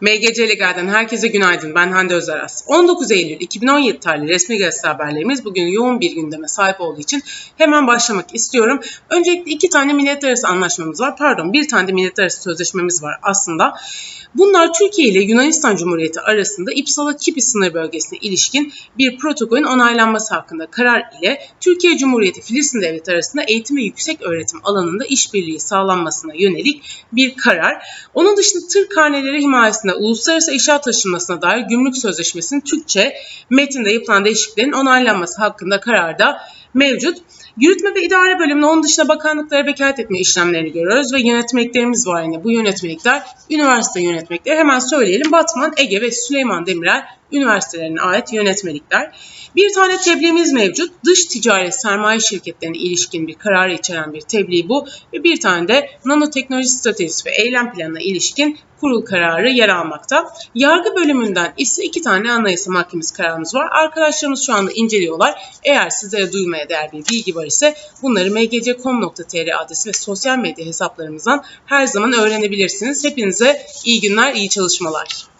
MGC Legal'den herkese günaydın. Ben Hande Özaras. 19 Eylül 2017 tarihli resmi gazete haberlerimiz bugün yoğun bir gündeme sahip olduğu için hemen başlamak istiyorum. Öncelikle iki tane milletler arası anlaşmamız var. Pardon bir tane de milletler arası sözleşmemiz var aslında. Bunlar Türkiye ile Yunanistan Cumhuriyeti arasında İpsala Kipi sınır bölgesine ilişkin bir protokolün onaylanması hakkında karar ile Türkiye Cumhuriyeti Filistin Devleti arasında eğitim ve yüksek öğretim alanında işbirliği sağlanmasına yönelik bir karar. Onun dışında tır karneleri himayesinde uluslararası eşya taşınmasına dair gümrük sözleşmesinin Türkçe metinde yapılan değişikliklerin onaylanması hakkında karar da mevcut. Yürütme ve idare bölümünde onun dışında bakanlıklara vekalet etme işlemlerini görüyoruz ve yönetmeliklerimiz var yine. Bu yönetmelikler üniversite yönetmelikleri. Hemen söyleyelim. Batman, Ege ve Süleyman Demirel üniversitelerine ait yönetmelikler. Bir tane tebliğimiz mevcut. Dış ticaret sermaye şirketlerine ilişkin bir kararı içeren bir tebliğ bu. Ve bir tane de nanoteknoloji stratejisi ve eylem planına ilişkin kurul kararı yer almakta. Yargı bölümünden ise iki tane anayasa mahkemesi kararımız var. Arkadaşlarımız şu anda inceliyorlar. Eğer sizlere duymaya değer bir bilgi var ise bunları mgc.com.tr adresi ve sosyal medya hesaplarımızdan her zaman öğrenebilirsiniz. Hepinize iyi günler, iyi çalışmalar.